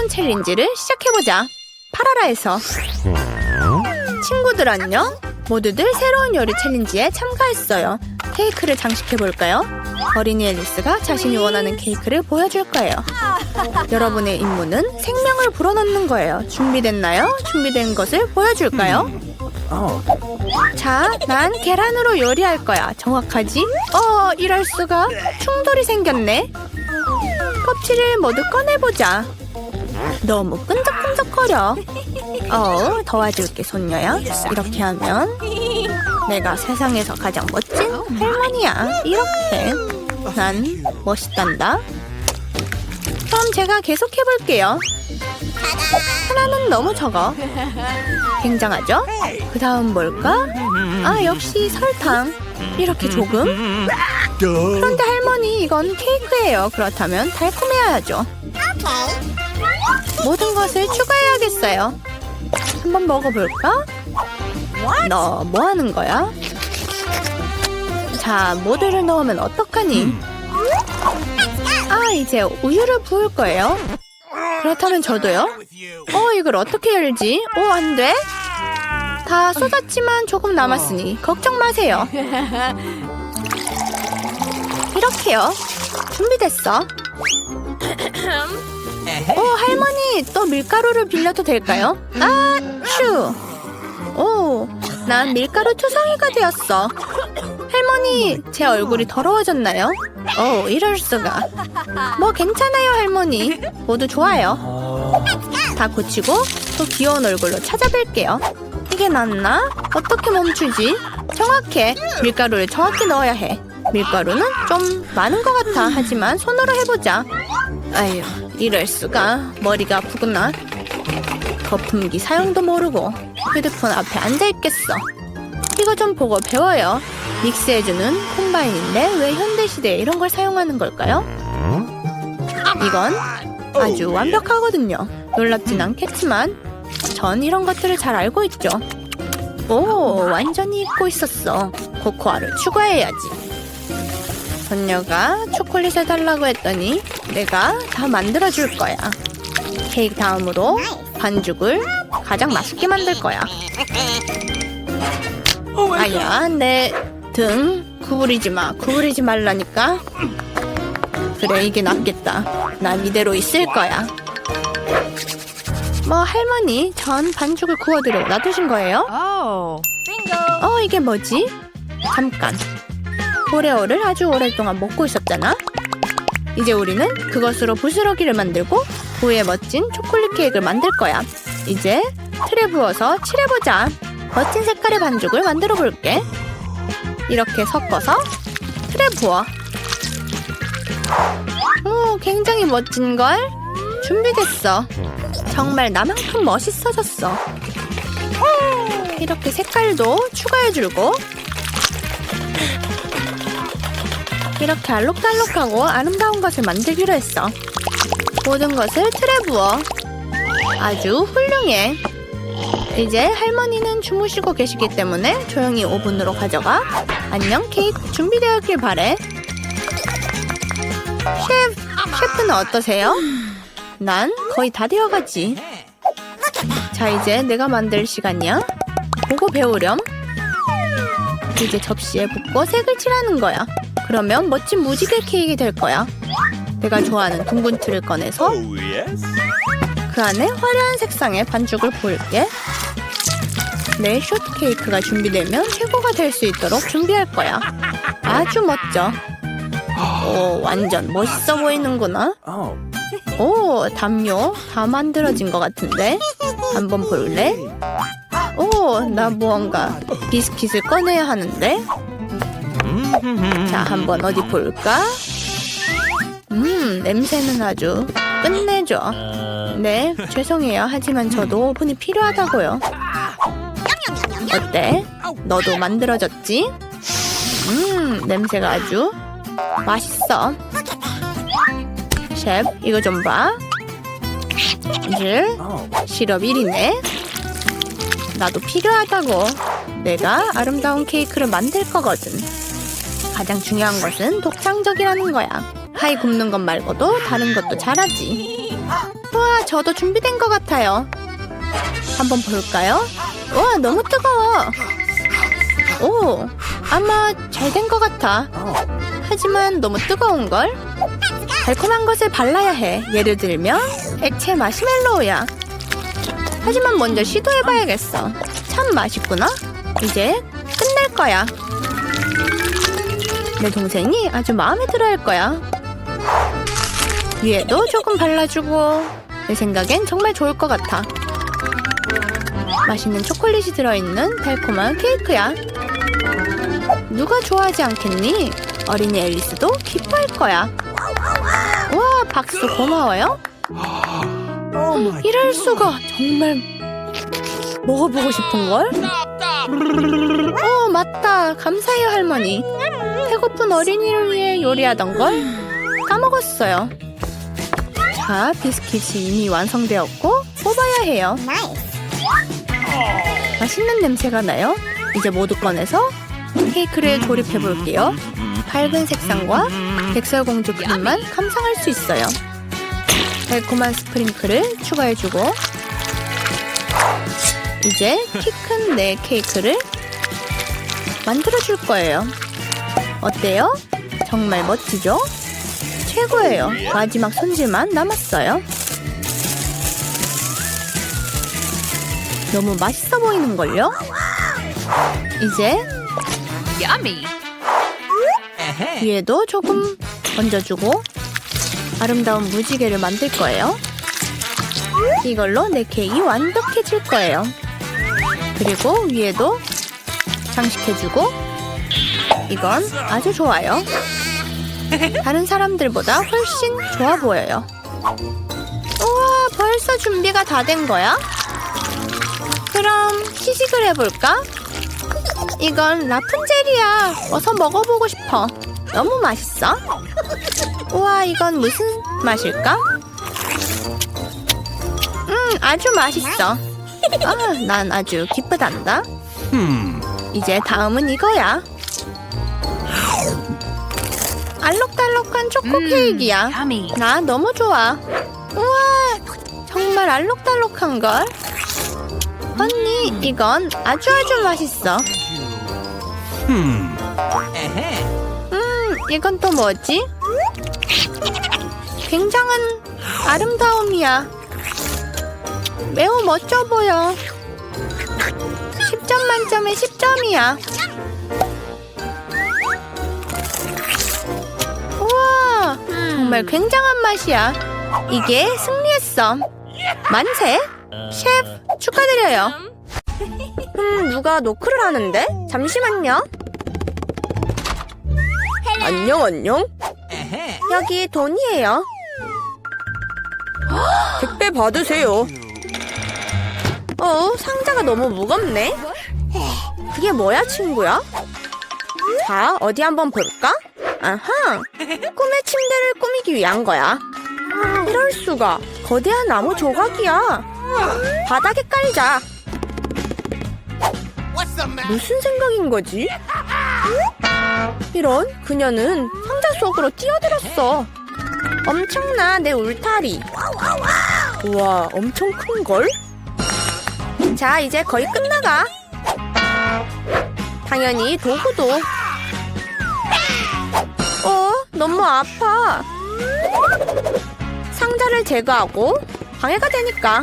새로운 챌린지를 시작해보자. 파라라에서. 친구들 안녕? 모두들 새로운 요리 챌린지에 참가했어요. 케이크를 장식해볼까요? 어린이 앨리스가 자신이 원하는 케이크를 보여줄 거예요. 여러분의 임무는 생명을 불어넣는 거예요. 준비됐나요? 준비된 것을 보여줄까요? 자, 난 계란으로 요리할 거야. 정확하지? 어, 이럴 수가. 충돌이 생겼네. 껍질을 모두 꺼내보자. 너무 끈적끈적거려. 어, 도와줄게, 손녀야. 이렇게 하면 내가 세상에서 가장 멋진 할머니야. 이렇게. 난 멋있단다. 그럼 제가 계속 해볼게요. 하나는 너무 적어. 굉장하죠? 그 다음 뭘까? 아, 역시 설탕. 이렇게 조금? 그런데 할머니, 이건 케이크예요. 그렇다면 달콤해야죠. 모든 것을 추가해야겠어요. 한번 먹어볼까? 너 뭐 하는 거야? 자, 모두를 넣으면 어떡하니? 아, 이제 우유를 부을 거예요. 그렇다면 저도요? 어, 이걸 어떻게 열지? 오, 안 돼? 다 쏟았지만 조금 남았으니 걱정 마세요. 이렇게요. 준비됐어. 오, 할머니, 또 밀가루를 빌려도 될까요? 아, 슈. 오, 난 밀가루 투성이가 되었어. 할머니, 제 얼굴이 더러워졌나요? 오, 이럴 수가. 뭐 괜찮아요, 할머니. 모두 좋아요. 다 고치고 더 귀여운 얼굴로 찾아뵐게요. 이게 낫나? 어떻게 멈추지? 정확해. 밀가루를 정확히 넣어야 해. 밀가루는 좀 많은 것 같아. 하지만 손으로 해보자. 아휴, 이럴 수가. 머리가 아프구나. 거품기 사용도 모르고 휴대폰 앞에 앉아있겠어. 이거 좀 보고 배워요. 믹스해주는 콤바인인데 왜 현대시대에 이런 걸 사용하는 걸까요? 이건 아주 완벽하거든요. 놀랍진 않겠지만 전 이런 것들을 잘 알고 있죠. 오, 완전히 잊고 있었어. 코코아를 추가해야지. 손녀가 초콜릿을 달라고 했더니 내가 다 만들어줄 거야. 케이크 다음으로 반죽을 가장 맛있게 만들 거야. 아야, 내 등 구부리지 마. 구부리지 말라니까. 그래, 이게 낫겠다. 난 이대로 있을 거야. 뭐 할머니, 전 반죽을 구워드려 놔두신 거예요? 어, 이게 뭐지? 잠깐. 오레오를 아주 오랫동안 먹고 있었잖아. 이제 우리는 그것으로 부스러기를 만들고 위에 멋진 초콜릿 케이크를 만들 거야. 이제 틀에 부어서 칠해보자. 멋진 색깔의 반죽을 만들어 볼게. 이렇게 섞어서 틀에 부어. 오, 굉장히 멋진걸? 준비됐어. 정말 나만큼 멋있어졌어. 이렇게 색깔도 추가해주고 이렇게 알록달록하고 아름다운 것을 만들기로 했어. 모든 것을 틀에 부어. 아주 훌륭해. 이제 할머니는 주무시고 계시기 때문에 조용히 오븐으로 가져가. 안녕 케이크 준비되었길 바래. 셰프, 셰프는 어떠세요? 난 거의 다 되어가지. 자 이제 내가 만들 시간이야. 보고 배우렴. 이제 접시에 붓고 색을 칠하는 거야. 그러면 멋진 무지개 케이크 될 거야. 내가 좋아하는 둥근 틀을 꺼내서 Oh. 그 안에 화려한 색상의 반죽을 부을게. 내 쇼트 케이크가 준비되면 최고가 될 수 있도록 준비할 거야. 아주 멋져. 오, 완전 멋있어 보이는구나. 오, 담요 다 만들어진 것 같은데. 한번 볼래? 오, 나 무언가 비스킷을 꺼내야 하는데. 자, 한번 어디 볼까? 음, 냄새는 아주 끝내줘. 네, 죄송해요. 하지만 저도 오븐이 필요하다고요. 어때? 너도 만들어졌지? 음, 냄새가 아주 맛있어. 셰프, 이거 좀 봐. Oh. 시럽 1이네. 나도 필요하다고. 내가 아름다운 케이크를 만들 거거든. 가장 중요한 것은 독창적이라는 거야. 파이 굽는 것 말고도 다른 것도 잘하지. 우와, 저도 준비된 것 같아요. 한번 볼까요? 우와, 너무 뜨거워. 오, 아마 잘 된 것 같아. 하지만 너무 뜨거운걸? 달콤한 것을 발라야 해. 예를 들면 액체 마시멜로우야. 하지만 먼저 시도해봐야겠어. 참 맛있구나. 이제 끝낼 거야. 내 동생이 아주 마음에 들어 할 거야. 위에도 조금 발라주고 내 생각엔 정말 좋을 것 같아. 맛있는 초콜릿이 들어있는 달콤한 케이크야. 누가 좋아하지 않겠니? 어린이 앨리스도 기뻐할 거야. 와, 박수 고마워요. 이럴 수가 정말 먹어보고 싶은 걸? 어, 맞다. 감사해요, 할머니. 배고픈 어린이를 위해 요리하던 걸 까먹었어요. 자, 비스킷이 이미 완성되었고 뽑아야 해요. 맛있는 냄새가 나요. 이제 모두 꺼내서 케이크를 조립해 볼게요. 밝은 색상과 백설공주 크림만 감상할 수 있어요. 달콤한 스프링클을 추가해주고 이제 키 큰 내 케이크를 만들어줄 거예요. 어때요? 정말 멋지죠? 최고예요. 마지막 손질만 남았어요. 너무 맛있어 보이는걸요? 이제 Yummy. 위에도 조금 얹어주고 아름다운 무지개를 만들 거예요. 이걸로 내 케이크 완벽해질 거예요. 그리고 위에도 장식해주고 이건 아주 좋아요. 다른 사람들보다 훨씬 좋아 보여요. 우와, 벌써 준비가 다 된 거야? 그럼 시식을 해볼까? 이건 라푼젤이야. 어서 먹어보고 싶어. 너무 맛있어. 우와, 이건 무슨 맛일까? 음, 아주 맛있어. 아, 난 아주 기쁘단다. 이제 다음은 이거야. 알록달록한 초코 케이크야. Yummy. 나 너무 좋아. 우와, 정말 알록달록한 걸. 언니, 이건 아주 아주 맛있어. 음, 이건 또 뭐지? 굉장한 아름다움이야. 매우 멋져 보여. 10점 만점에 10점이야. 정말 굉장한 맛이야. 이게 승리했어. 만세! 셰프, 축하드려요. 음, 누가 노크를 하는데? 잠시만요. 안녕, 안녕. 여기 돈이에요. 택배 받으세요. 어, 상자가 너무 무겁네. 그게 뭐야, 친구야? 자, 어디 한번 볼까? 아하, 꿈의 침대를 꾸미기 위한 거야. 이럴 수가, 거대한 나무 조각이야. 바닥에 깔자. 무슨 생각인 거지? 이런 그녀는 상자 속으로 뛰어들었어. 엄청나 내 울타리. 우와 엄청 큰 걸? 자 이제 거의 끝나가. 당연히 도구도. 어 너무 아파. 상자를 제거하고 방해가 되니까.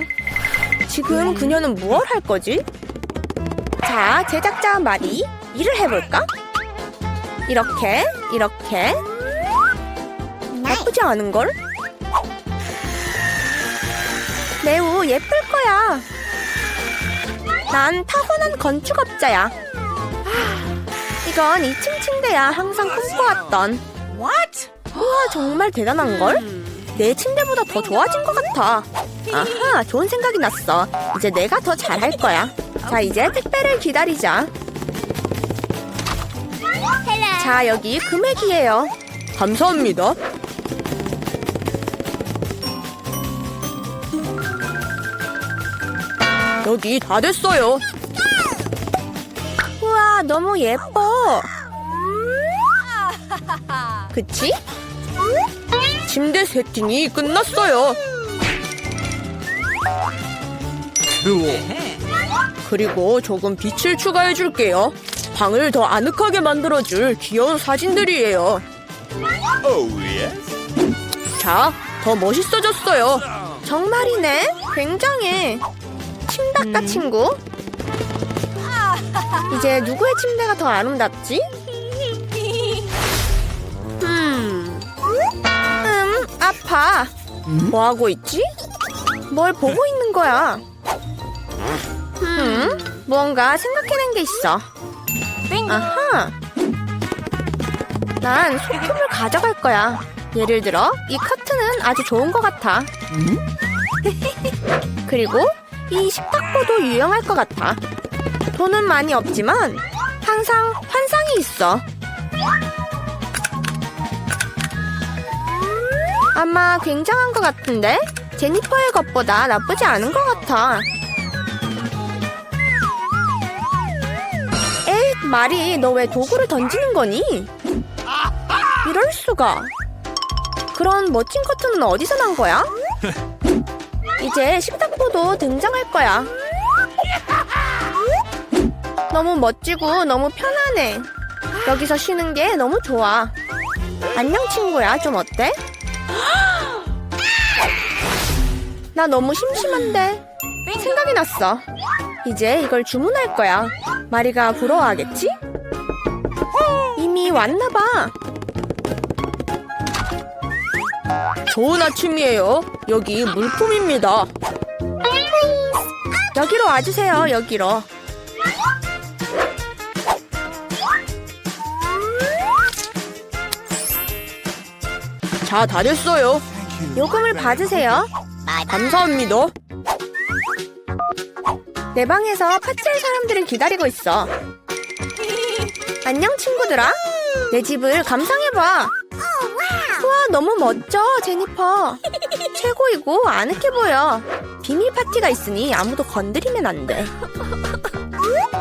지금 그녀는 무얼 할 거지? 자, 제작자 마리 일을 해볼까? 이렇게, 이렇게. 나쁘지 않은걸? 매우 예쁠 거야. 난 타고난 건축업자야. 이건 2층 침대야. 항상 꿈꿔왔던. What? 우와, 정말 대단한걸? 내 침대보다 더 좋아진 것 같아. 아하, 좋은 생각이 났어. 이제 내가 더 잘할 거야. 자, 이제 택배를 기다리자. 자, 여기 금액이에요. 감사합니다. 여기 다 됐어요. 우와, 너무 예뻐. 그치? 침대 세팅이 끝났어요. 그리고 조금 빛을 추가해 줄게요. 방을 더 아늑하게 만들어 줄 귀여운 사진들이에요. 자, 더 멋있어졌어요. 정말이네. 굉장해. 침닥다 친구. 이제 누구의 침대가 더 아름답지? 음, 음, 아파. 뭐 하고 있지? 뭘 보고 있는 거야? 음, 뭔가 생각해낸 게 있어. 아하. 난 소품을 가져갈 거야. 예를 들어, 이 커튼은 아주 좋은 것 같아. 그리고 이 식탁보도 유용할 것 같아. 돈은 많이 없지만 항상 환상이 있어. 아마 굉장한 것 같은데? 제니퍼의 것보다 나쁘지 않은 것 같아. 에이, 마리, 너 왜 도구를 던지는 거니? 이럴 수가. 그런 멋진 커튼은 어디서 난 거야? 이제 식탁보도 등장할 거야. 너무 멋지고 너무 편하네. 여기서 쉬는 게 너무 좋아. 안녕 친구야, 좀 어때? 나 너무 심심한데. 생각이 났어. 이제 이걸 주문할 거야. 마리가 부러워하겠지? 이미 왔나 봐. 좋은 아침이에요. 여기 물품입니다. 여기로 와주세요. 여기로. 자, 다 됐어요. 요금을 받으세요. 감사합니다. 내 방에서 파티할 사람들을 기다리고 있어. 안녕 친구들아. 내 집을 감상해봐. 우와 너무 멋져 제니퍼. 최고이고 아늑해 보여. 비밀 파티가 있으니 아무도 건드리면 안 돼.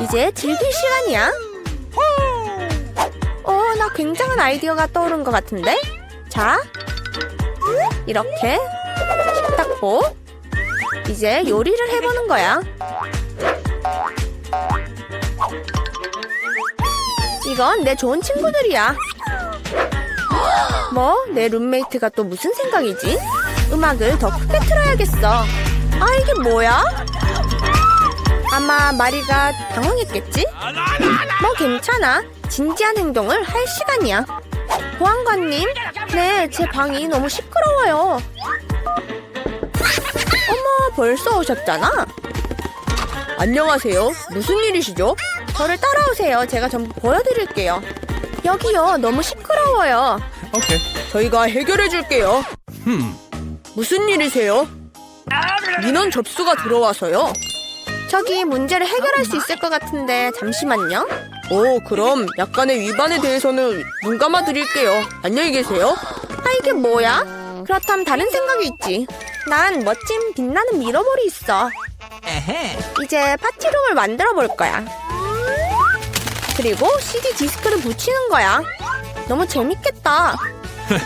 이제 즐길 시간이야. 어, 나 굉장한 아이디어가 떠오른 것 같은데? 자, 이렇게 식탁보. 이제 요리를 해보는 거야. 이건 내 좋은 친구들이야. 뭐? 내 룸메이트가 또 무슨 생각이지? 음악을 더 크게 틀어야겠어. 아, 이게 뭐야? 아마 마리가 당황했겠지? 뭐 괜찮아. 진지한 행동을 할 시간이야. 보안관님, 네, 제 방이 너무 시끄러워요. 어머, 벌써 오셨잖아. 안녕하세요. 무슨 일이시죠? 저를 따라오세요. 제가 전부 보여드릴게요. 여기요, 너무 시끄러워요. 저희가 해결해 줄게요. 무슨 일이세요? 민원 접수가 들어와서요. 저기 문제를 해결할 수 있을 것 같은데 잠시만요. 오, 그럼 약간의 위반에 대해서는 눈 감아 드릴게요. 안녕히 계세요. 아 이게 뭐야? 그렇다면 다른 생각이 있지. 난 멋진 빛나는 미러볼이 있어. 이제 파티룸을 만들어 볼 거야. 그리고 CD 디스크를 붙이는 거야. 너무 재밌겠다.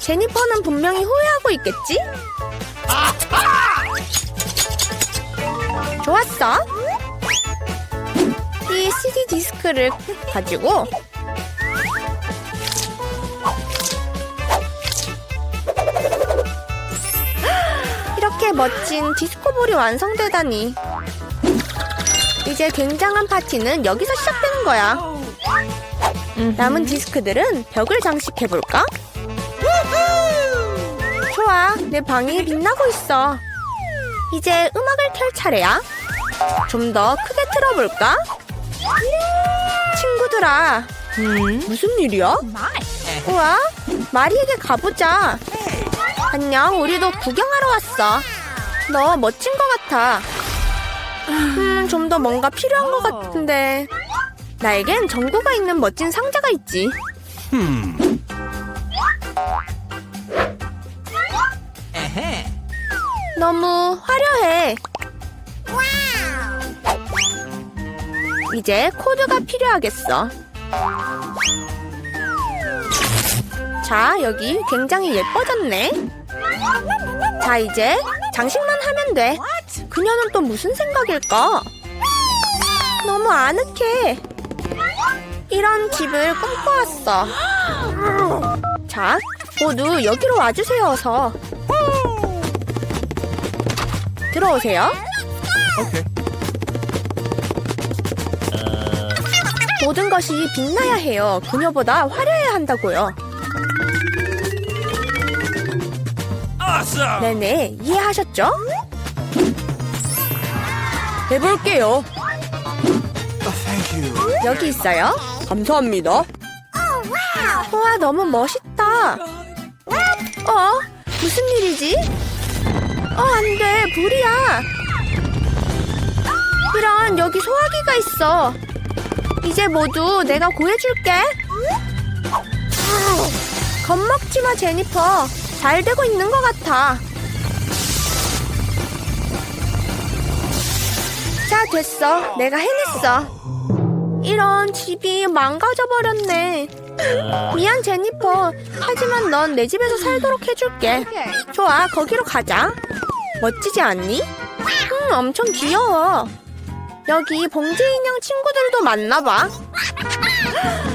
제니퍼는 분명히 후회하고 있겠지? 좋았어. 이 CD 디스크를 가지고 이렇게 멋진 디스코볼이 완성되다니. 이제 굉장한 파티는 여기서 시작되는 거야. 남은 디스크들은 벽을 장식해볼까? 좋아, 내 방이 빛나고 있어. 이제 음악을 켤 차례야. 좀 더 크게 틀어볼까? 친구들아, 무슨 일이야? 우와, 마리에게 가보자. 안녕, 우리도 구경하러 왔어. 너 멋진 것 같아. 음, 좀 더 뭔가 필요한 것 같은데. 나에겐 전구가 있는 멋진 상자가 있지. 너무 화려해. 이제 코드가 필요하겠어. 자, 여기 굉장히 예뻐졌네. 자, 이제 장식만 하면 돼. 그녀는 또 무슨 생각일까? 너무 아늑해. 이런 집을 꿈꿔왔어. 자, 모두 여기로 와주세요, 어서. 들어오세요. 모든 것이 빛나야 해요. 그녀보다 화려해야 한다고요. 네네, 이해하셨죠? 해볼게요. 여기 있어요. 감사합니다. 우와, 너무 멋있다. 어? 무슨 일이지? 어, 안 돼. 불이야. 이런, 여기 소화기가 있어. 이제 모두 내가 구해줄게. 겁먹지 마, 제니퍼. 잘 되고 있는 것 같아. 자, 됐어. 내가 해냈어. 이런 집이 망가져 버렸네. 미안 제니퍼. 하지만 넌 내 집에서 살도록 해줄게. 좋아, 거기로 가자. 멋지지 않니? 음, 엄청 귀여워. 여기 봉제 인형 친구들도 많나 봐. 아,